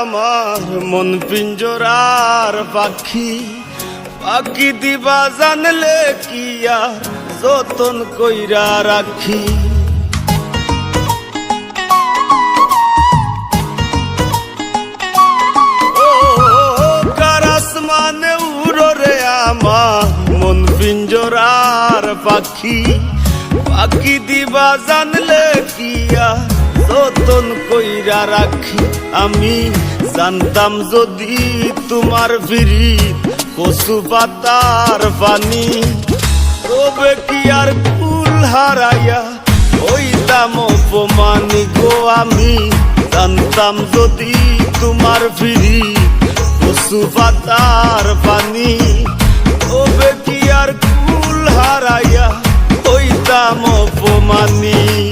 আমার মন পিঞ্জরার পাখি। পাখি দিবা জানলে কি আর যতন কইরা রাখি। ও কারাস মানে উড়রে মন পিঞ্জরার পাখি। পাখি দিবা জানলে কি আর যতন কইরা রাখি আমি, জানতাম যদি তোমার ফিরি কচু পাতার পানি। তবে কি আর কুল হারাইয়া ওইতাম অপমানি গো আমি? জানতাম যদি তোমার ফিরি কচু পাতার পানি। তবে কি আর কুল হারাইয়া ওইতাম অপমানি।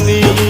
你。